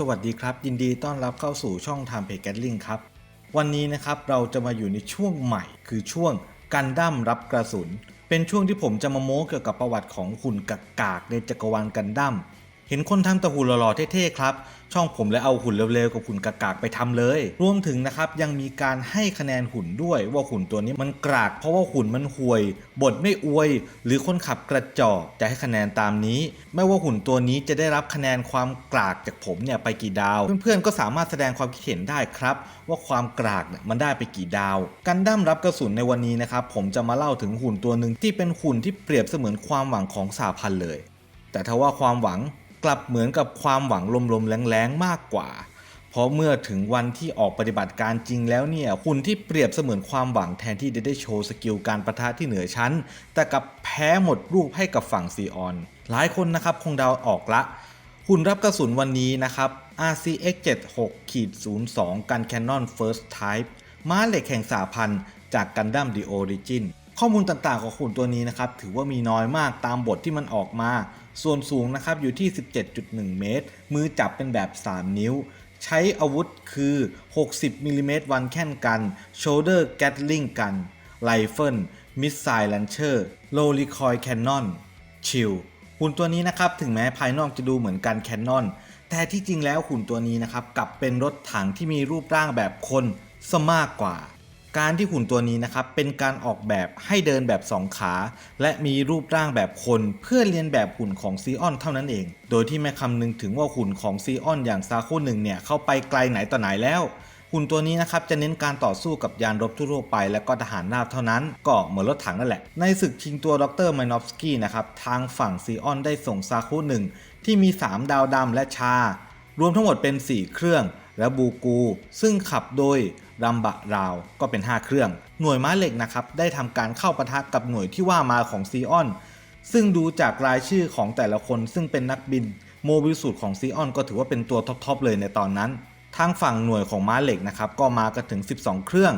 สวัสดีครับ ยินดีต้อนรับเข้าสู่ช่อง Time Pay Gatling ครับ วันนี้นะครับเราจะมาอยู่ในช่วงใหม่ คือช่วงกันดั้มรับกระสุน เป็นช่วงที่ผมจะมาโม้เกี่ยวกับประวัติของหุ่นกากากในจักรวาลกันดั้ม เห็นคนทำแต่หุ่นหล่อๆเท่ๆครับ ช่องผมเลยเอาหุ่นเร็วๆกับหุ่นกากากๆไปทำเลย รวมถึงนะครับยังมีการให้คะแนนหุ่นด้วยว่าหุ่นตัวนี้มันกราก เพราะว่าหุ่นมันห่วย บทไม่อวย หรือคนขับกระจอกจะให้คะแนนตามนี้ ไม่ว่าหุ่นตัวนี้จะได้รับคะแนนความกรากจากผมเนี่ยไปกี่ดาว เพื่อนๆก็สามารถแสดงความคิดเห็นได้ครับ ว่าความกรากเนี่ยมันได้ไปกี่ดาว กันดั้มรับกระสุนในวันนี้นะครับผมจะมาเล่าถึงหุ่นตัวหนึ่งที่เป็นหุ่นที่เปรียบเสมือนความหวังของสาพันเลย แต่ถ้าว่าความหวัง กลับเหมือนกับความหวังลมๆแรงๆมากกว่า เพราะเมื่อถึงวันที่ออกปฏิบัติการจริงแล้วเนี่ยหุ่นที่เปรียบเสมือนความหวังแทนที่จะได้โชว์สกิลการประทะที่เหนือชั้น แต่กลับแพ้หมดรูปให้กับฝั่งซีออน หลายคนนะครับคงเดาออกละหุ่นรับกระสุนวันนี้นะครับ RCX 76ขีด02 กัน Canon First Type ม้าเหล็กแห่งสาพันธ์จากกันดั้ม The Origin ข้อมูลต่างๆของหุ่นตัวนี้นะครับ ถือว่ามีน้อยมากตามบทที่มันออกมา ส่วนสูงนะครับอยู่ที่ 17.1 เมตร มือจับเป็นแบบ 3 นิ้ว ใช้อาวุธคือ 60มิลลิเมตรวันแค่นกัน Shoulder Gatling กัน ไรเฟิล Missile Launcher Low Recoil Cannon ชิลหุ่นตัวนี้นะครับถึงแม้ภายนอกจะดูเหมือนกันแคนนอน แต่ที่จริงแล้วหุ่นตัวนี้นะครับกลับเป็นรถถังที่มีรูปร่างแบบคนซะมากกว่า การที่หุ่นตัวนี้นะครับเป็นการออกแบบให้เดินแบบสองขา และมีรูปร่างแบบคนเพื่อเรียนแบบหุ่นของซีออนเท่านั้นเอง โดยที่ไม่คำนึงถึงว่าหุ่นของซีออนอย่างซาโคหนึ่งเนี่ยเข้าไปไกลไหนต่อไหนแล้วหุ่นตัวนี้นะครับจะเน้นการต่อสู้กับยานรบทั่วไป และก็ทหารราบเท่านั้น ก็เหมือนรถถังนั่นแหละ ในศึกชิงตัวดรมานอฟสกี้นะครับทางฝั่งซีออนได้ส่งซาคุหนึ่งที่มี 3 ดาวดำและชา รวมทั้งหมดเป็น 4 เครื่อง และบูกู ซึ่งขับโดยรัมบะราวก็เป็น 5 เครื่อง หน่วยม้าเหล็กนะครับ ได้ทำการเข้าปะทะกับหน่วยที่ว่ามาของซีออน ซึ่งดูจากรายชื่อของแต่ละคนซึ่งเป็นนักบิน โมบิลสูตรของซีออนก็ถือว่าเป็นตัวท็อปๆเลยในตอนนั้น ทางฝั่งหน่วยของม้าเหล็กนะครับก็มากันถึง 12 เครื่อง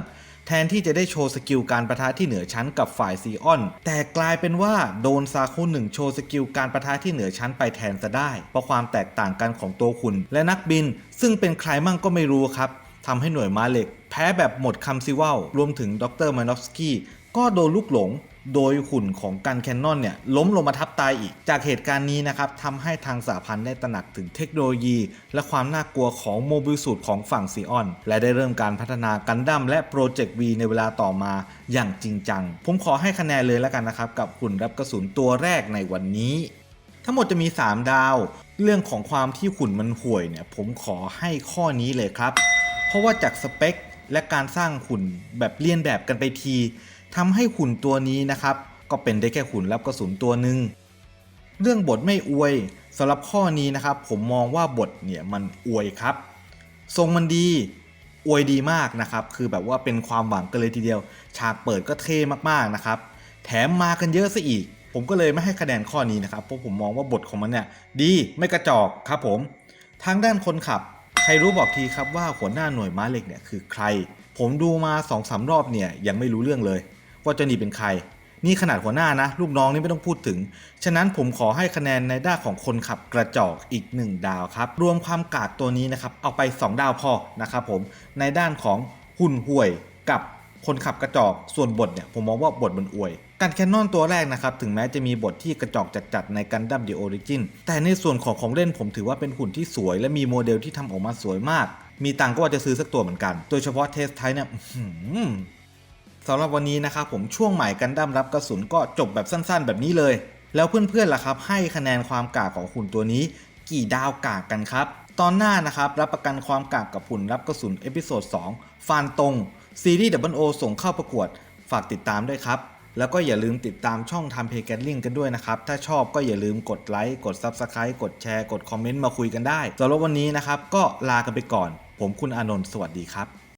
แทนที่จะได้โชว์สกิลการประทะที่เหนือชั้นกับฝ่ายซีออน แต่กลายเป็นว่าโดนซาคุหนึ่งโชว์สกิลการประทะที่เหนือชั้นไปแทนซะได้ เพราะความแตกต่างกันของตัวคุณ และนักบิน ซึ่งเป็นใครมั่งก็ไม่รู้ครับทำให้หน่วยมาเล็กแพ้แบบหมดคำซิว่า รวมถึงดรมานอฟสกี้ ก็โดนลูกหลงโดยหุ่นของกันแคนนอนเนี่ยล้มลงมาทับตายอีก จากเหตุการณ์นี้นะครับทำให้ทางสหพันธ์ได้ตระหนักถึงเทคโนโลยี และความน่ากลัวของโมบิลสูตรของฝั่งซีออน และได้เริ่มการพัฒนากันดั้มและโปรเจกต์ V ในเวลาต่อมาอย่างจริงจัง ผมขอให้คะแนนเลยแล้วกันนะครับ กับหุ่นรับกระสุนตัวแรกในวันนี้ ทั้งหมดจะมี 3 ดาว เรื่องของความที่หุ่นมันห่วยเนี่ยผมขอให้ข้อนี้เลยครับ เพราะว่าจากสเปคและการสร้างหุ่นแบบเลียนแบบกันไปที ทำให้หุ่นตัวนี้นะครับ ก็เป็นได้แค่หุ่นรับกระสุนตัวหนึ่งเรื่องบทไม่อวยสำหรับข้อนี้นะครับ ผมมองว่าบทเนี่ยมันอวยครับ ทรงมันดีอวยดีมากนะครับ คือแบบว่าเป็นความหวังกันเลยทีเดียว ฉากเปิดก็เท่มากๆนะครับ แถมมากันเยอะซะอีก ผมก็เลยไม่ให้คะแนนข้อนี้นะครับ เพราะผมมองว่าบทของมันเนี่ยดีไม่กระจอกครับผม ทางด้านคนขับ ใครรู้บอกทีครับว่าหัวหน้าหน่วยม้าเหล็กเนี่ยคือใคร ผมดูมา2อสารอบเนี่ยยังไม่รู้เรื่องเลย ว่าเจ้านี่เป็นใคร นี่ขนาดหัวหน้านะ ลูกน้องนี่ไม่ต้องพูดถึง ฉะนั้นผมขอให้คะแนนในด้านของคนขับกระจอกอีก 1 ดาวครับ รวมความกากตัวนี้นะครับ เอาไป 2 ดาวพอนะครับผม ในด้านของหุ่นห่วยกับคนขับกระจอก ส่วนบทเนี่ยผมมองว่าบทมันอวยการแคนนอนตัวแรกนะครับ ถึงแม้จะมีบทที่กระจอกจัดๆในกันดั้มเดอะออริจินแต่ในส่วนของของเล่นผมถือว่าเป็นหุ่นที่สวย และมีโมเดลที่ทำออกมาสวยมาก มีตังก็ว่าจะซื้อสักตัวเหมือนกัน โดยเฉพาะเทสไทเนี่ย สำหรับวันนี้นะครับผมช่วงใหม่กันดั้มรับกระสุนก็จบแบบสั้นๆ แบบนี้เลย แล้วเพื่อนๆล่ะครับ ให้คะแนนความกากของหุ่นตัวนี้ กี่ดาวกากกันครับ ตอนหน้านะครับรับประกันความกากกับหุ่นรับกระสุนเอพิโซด2ฟานตรงซีรีส์ w o ส่งเข้าประกวดฝากติดตามด้วยครับแล้วก็อย่าลืมติดตามช่องทำเพย์แกลลิงกันด้วยนะครับ ถ้าชอบก็อย่าลืมกดไลค์ กด Subscribe กดแชร์ กดคอมเมนต์มาคุยกันได้สำหรับวันนี้นะครับ ก็ลากันไปก่อน ผมคุณอานนท์สวัสดีครับ